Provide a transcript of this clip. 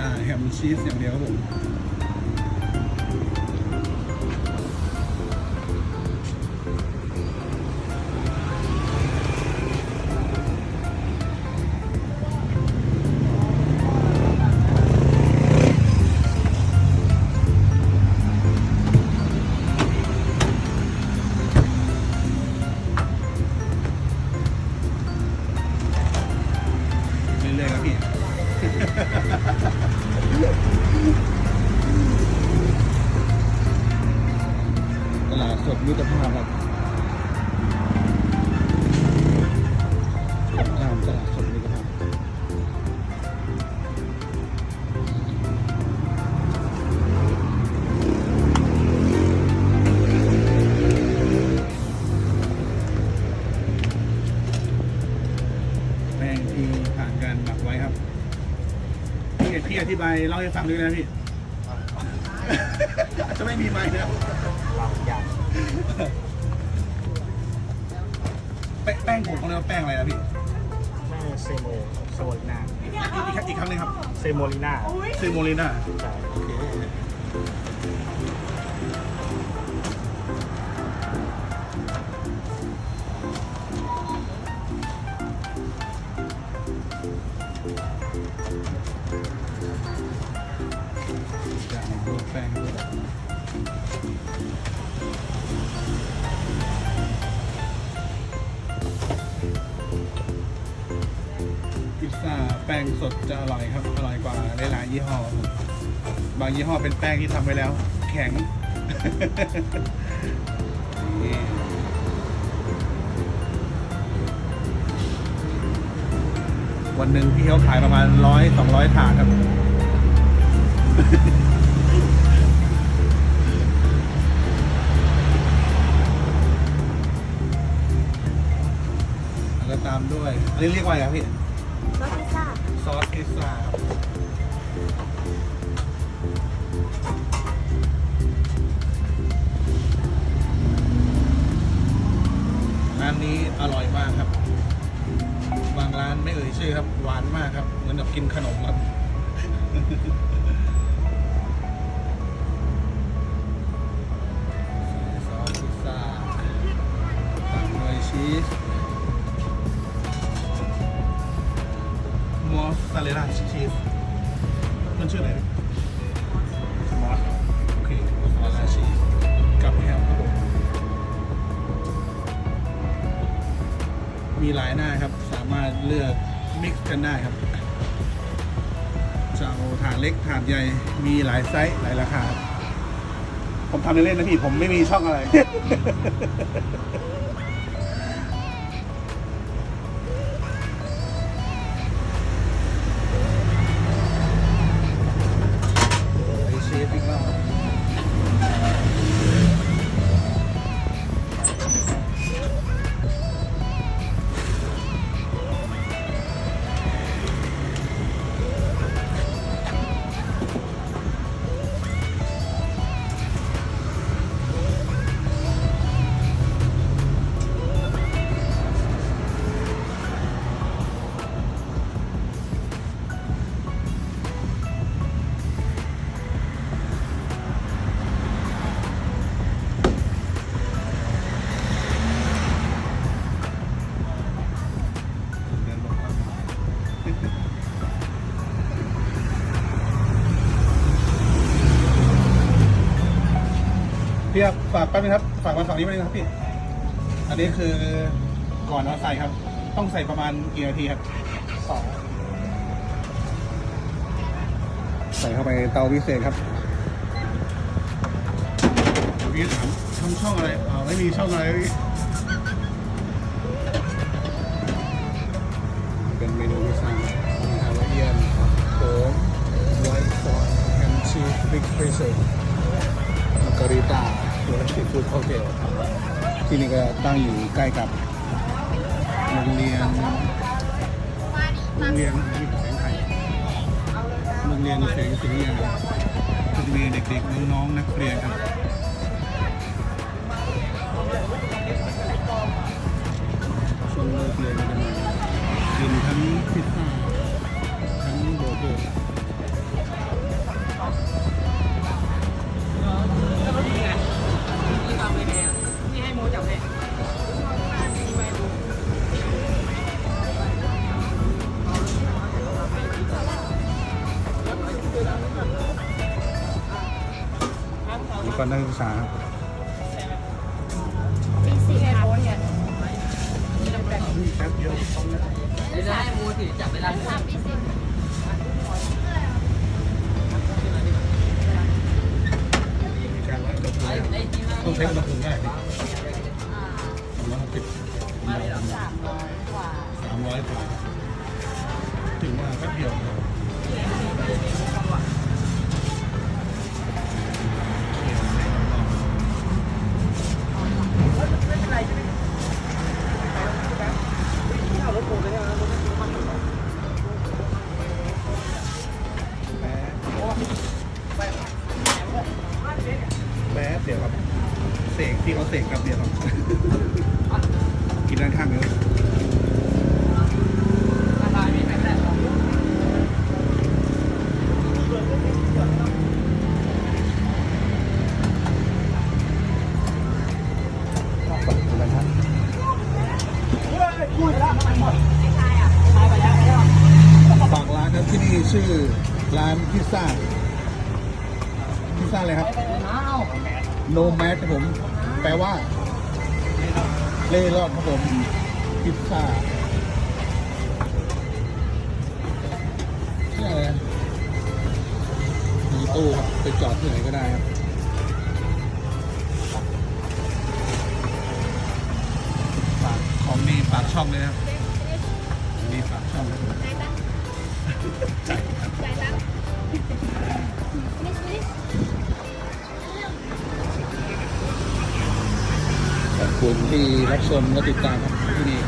ช่แฮมชีสอย่างเดียวครับผม การหมักไว้ครับพี่พี่อธิบายเล่าให้ฟังด้วยนะพี่ อาจจะไม่มีไม้นะเราอยากแป้งแป้งผมเขาเรียกว่าแป้งอะไรนะพี่แม่เซโมโซลินาอีกอีกอีกครั้งหนึงครับเซโมลินาซิโมลิน่า ใช่ โอเค พิซซ่าแป้งสดจะอร่อยครับ อร่อยกว่าหลายๆยี่ห้อบางยี่ห้อเป็นแป้งที่ทำไว้แล้ว แข็งวันหนึ่งพี่เขาขายประมาณร้อยสองร้อยถาดครับ ตามด้วย อันนี้เรียกว่าอะไรครับพี่ รสพิซซ่าซอสพิซซ่าครับร้านนี้อร่อยมากครับ บางร้านไม่เอ่ยชื่อครับ หวานมากครับ เหมือนกับกินขนมครับ ซอสพิซซ่าตามด้วยชีส ซาเรลล่าชีสมันชื่ออะไรนะมอสโอเคมอสซาเรลล่าชีสกับแฮมครับผมมีหลายหน้าครับ สามารถเลือกมิกซ์กันได้ครับจะเอาถาดเล็กถาดใหญ่มีหลายไซส์หลายราคา ผมทำเล่นๆนะพี่ ผมไม่มีช่องอะไร ไอ พี่ครับฝากแป๊บนึงครับฝากมาฝั่งนี้แป๊บนึงครับพี่ อันนี้คือก่อนเราใส่ครับ ต้องใส่ประมาณกี่นาทีครับสองใส่เข้าไปเตาพิเศษครับเดี๋ยวพี่ถามทำช่องอะไรอ๋อไม่มีช่องอะไรพี่เป็นเมนูพิซซ่ามีฮาวายเอียนโค้งไวท์ซอสแฮมชีสบิ๊กเฟรเซอร์มากา ริต้าหรือสตรีทฟู้ดโอเคที่นี่ก็ตั้งอยู่ใกล้กับโรงเรียนโรงเรียนที่แสงไทยโรงเรียนเสียงสุริยาก็จะมีเด็กๆน้องๆนักเรียนครับช่วงเลิกเรียนก็จะมากินทั้งพิซซ่าทั้งเบอร์เกอร์ อนนักศึกษาครับปีสี่ครับแป๊บเดียวไม่ได้มูถือจับเวลาสามปีสี่มีการวัดอุณหภูมิไอ้ไอ้ที่ว่าต้องใช้อุณหภูมิได้ดิอ่าสองร้อยหกสิบสามร้อยกว่าสามร้อยกว่าถึงว่าแป๊บเดียว สกที่เขาเสกครับเดียวครับกินด้านข้างเลยฝากร้านครับที่นี่ชื่อร้านพิซซ่าพิซซ่าอะไรครับ โนแมสครับผม แปลว่า เล่ร่อนครับผมพิซซ่าชื่ออะไรนะมีตู้ครับไปจอดที่ไหนก็ได้ครับฝากของดีฝากช่องเลยนะครับดีฝากช่องเลยใจตั้งใจตั้ง คุณที่รับชมและติดตามที่นี่